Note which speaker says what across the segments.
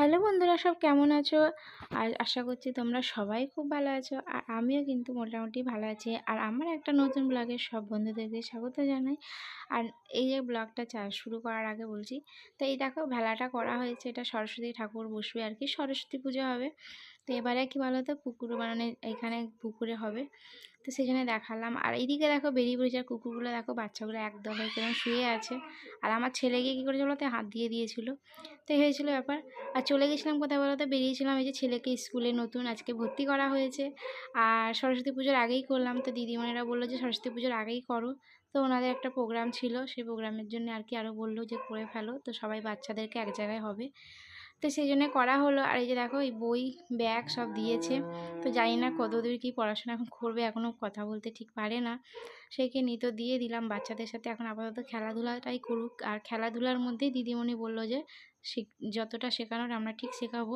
Speaker 1: Hello বন্ধুরা, সব কেমন আছো? আর আশা করছি তোমরা সবাই খুব ভালো আছো। আর আমিও কিন্তু মোটামুটি ভালো আছি। আর আমার একটা নতুন ব্লগে সব বন্ধুদেরকে স্বাগত জানাই। আর এই যে ব্লগটা চা, শুরু করার আগে বলছি, তো এই দেখো, ভেলাটা করা হয়েছে। এটা সরস্বতী ঠাকুর বসবে আর কি। সরস্বতী পুজো হবে। তো এবারে কি বলো তো পুকুর মানে এখানে পুকুরে হবে। তো সেখানে দেখালাম। আর এইদিকে দেখো বেরিয়ে পড়েছে, আর কুকুরগুলো দেখো বাচ্চাগুলো একদম কেমন শুয়ে আছে। আর আমার ছেলে গিয়ে কী করেছে বলতে, হাত দিয়ে দিয়েছিল। তো হয়েছিল ব্যাপার। আর চলে গেছিলাম কোথায় বলতে, বেরিয়েছিলাম এই যে ছেলেকে স্কুলে নতুন আজকে ভর্তি করা হয়েছে। আর সরস্বতী পুজোর আগেই করলাম। তো দিদিমণিরা বলল যে, সরস্বতী পুজোর আগেই করো। তো ওনাদের একটা প্রোগ্রাম ছিল, সেই প্রোগ্রামের জন্য আর কি আরও বলল যে, করে ফেলো। তো সবাই বাচ্চাদেরকে এক জায়গায় হবে। তো সেই জন্য করা হলো। আর এই যে দেখো, এই বই, ব্যাগ সব দিয়েছে। তো জানি না কতদূর কি পড়াশোনা এখন করবে এখনও কথা বলতে ঠিক পারে না। সেইকে নিত দিয়ে দিলাম বাচ্চাদের সাথে। এখন আপাতত খেলাধুলাটাই করুক। আর খেলাধুলার মধ্যেই দিদিমণি বলল যে যতটা শেখানোর আমরা ঠিক শেখাবো।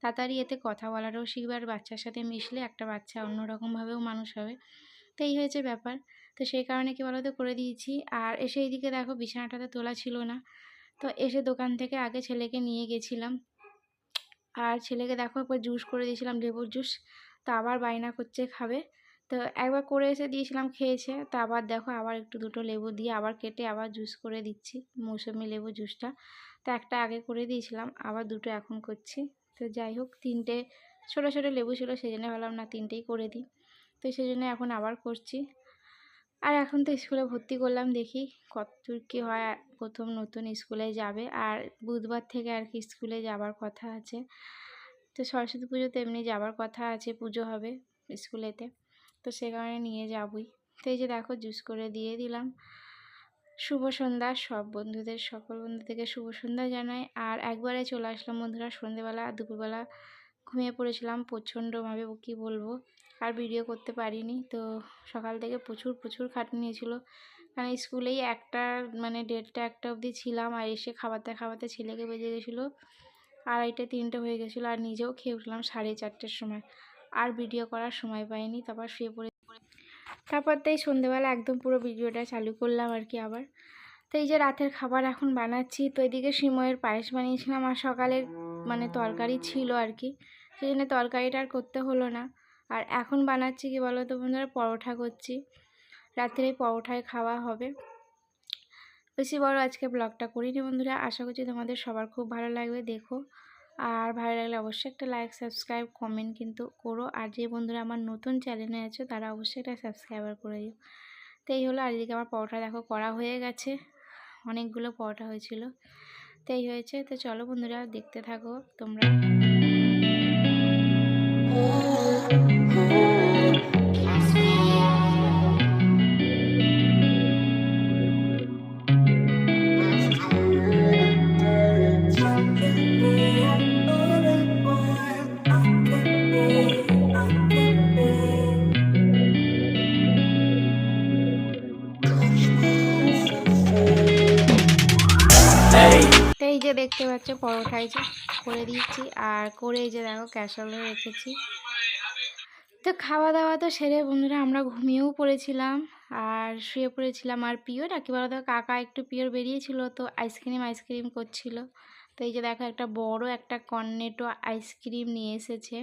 Speaker 1: তাড়াতাড়ি এতে কথা বলারও শিখবে। আর বাচ্চার সাথে মিশলে একটা বাচ্চা অন্যরকমভাবেও মানুষ হবে। তো এই হয়েছে ব্যাপার। তো সেই কারণে কি বলতো, করে দিয়েছি। আর এসে এইদিকে দেখো, বিছানাটাতে তোলা ছিল না। তো এসে দোকান থেকে আগে ছেলেকে নিয়ে গেছিলাম। আর ছেলেকে দেখো একবার জুস করে দিয়েছিলাম, লেবুর জুস তো আবার বায়না করছে, খাবে। তো একবার করে এসে দিয়েছিলাম, খেয়েছে। তো আবার দেখো, আবার একটু দুটো লেবু দিয়ে আবার কেটে আবার জুস করে দিচ্ছি, মৌসুমি লেবু জুসটা তো একটা আগে করে দিয়েছিলাম, আবার দুটো এখন করছি। তো যাই হোক, তিনটে ছোটো ছোটো লেবু ছিল, সেই জন্য ভাবলাম না তিনটেই করে দিই। তো সেই জন্য এখন আবার করছি। আর এখন তো স্কুলে ভর্তি করলাম, দেখি কতদূর কী হয়, প্রথম নতুন স্কুলে যাবে। আর বুধবার থেকে আর কি স্কুলে যাবার কথা আছে। তো সরস্বতী পুজোতে এমনি যাবার কথা আছে, পুজো হবে স্কুলেতে। তো সে কারণে নিয়ে যাবই। তো এই যে দেখো, জুস করে দিয়ে দিলাম। শুভ সন্ধ্যা, সব বন্ধুদের, সকল বন্ধু থেকে শুভ সন্ধ্যা জানাই। আর একবারে চলে আসলাম বন্ধুরা, সন্ধেবেলা, দুপুরবেলা ঘুমিয়ে পড়েছিলাম, প্রচণ্ডভাবে কী বলব আর ভিডিও করতে পারিনি। তো সকাল থেকে প্রচুর প্রচুর খাটনি নিয়েছিল কারণ স্কুলেই একটা মানে দেড়টা, একটা অবধি ছিলাম আর এসে খাবারটা খাওয়াতে ছেলেকে বেজে গেছিল। আড়াইটে, তিনটে হয়ে গেছিল আর নিজেও খেয়ে উঠলাম সাড়ে চারটের সময়। আর ভিডিও করার সময় পাইনি, তারপর শুয়ে পড়ে তারপর তো এই সন্ধেবেলা একদম পুরো ভিডিওটা চালু করলাম আর কি আবার। তো এই যে রাতের খাবার এখন বানাচ্ছি, তো এদিকে সিময়ের পায়েস বানিয়েছিলাম আর সকালের মানে তরকারি ছিল আর কি। সেই জন্য তরকারিটা আর করতে হলো না। আর এখন বানাচ্ছি কি বলো তো বন্ধুরা? পরোঠা করছি। রাত্রে পরোঠায় খাওয়া হবে। বেশি বড় আজকে ব্লগটা করিনি বন্ধুরা। আশা করছি তোমাদের সবার খুব ভালো লাগবে, দেখো। আর ভালো লাগলে অবশ্যই একটা লাইক সাবস্ক্রাইব কমেন্ট কিন্তু করো। আর যে বন্ধুরা আমার নতুন চ্যানেলে আছো, তারা অবশ্যই একটা সাবস্ক্রাইবার করে দিও। তো এই হলো, আর এদিকে আমার পরোটা দেখো করা হয়ে গেছে। অনেকগুলো পরোটা হয়েছিল। তো এই হয়েছে। তো চলো বন্ধুরা, দেখতে থাকো। তোমরা তো এই যে দেখতে পাচ্ছ পরোটাই যে করে দিয়েছি। আর করে যে দেখো ক্যাশলে রেখেছি। তো খাওয়া দাওয়া তো সেরে বন্ধুরা আমরা ঘুমিয়েও পড়েছিলাম আর শুয়ে পড়েছিলাম। আর পিওর আর কি বলতো কাকা একটু পিওর বেরিয়েছিল তো আইসক্রিম আইসক্রিম করছিল। তো এই যে দেখো একটা বড় একটা কর্নেটো আইসক্রিম নিয়ে এসেছে।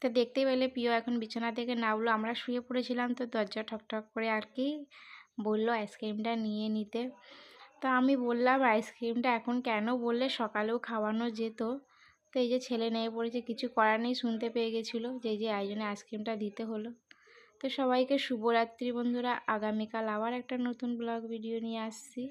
Speaker 1: তো দেখতেই পেলে পিও এখন বিছানা থেকে নামলো। আমরা শুয়ে পড়েছিলাম তো দরজা ঠকঠক করে আর কি বলল আইসক্রিমটা নিয়ে নিতে। তো আমি বললাম আইসক্রিমটা এখন কেন বললে সকালেও খাওয়ানো যেত। তো এই যে ছেলে নিয়ে পড়েছে কিছু করার নেই, শুনতে পেয়ে গেছিল যে যে আয়োজনে আইসক্রিমটা দিতে হলো। তো সবাইকে শুভরাত্রি বন্ধুরা, আগামীকাল আবার একটা নতুন ব্লগ ভিডিও নিয়ে আসছি।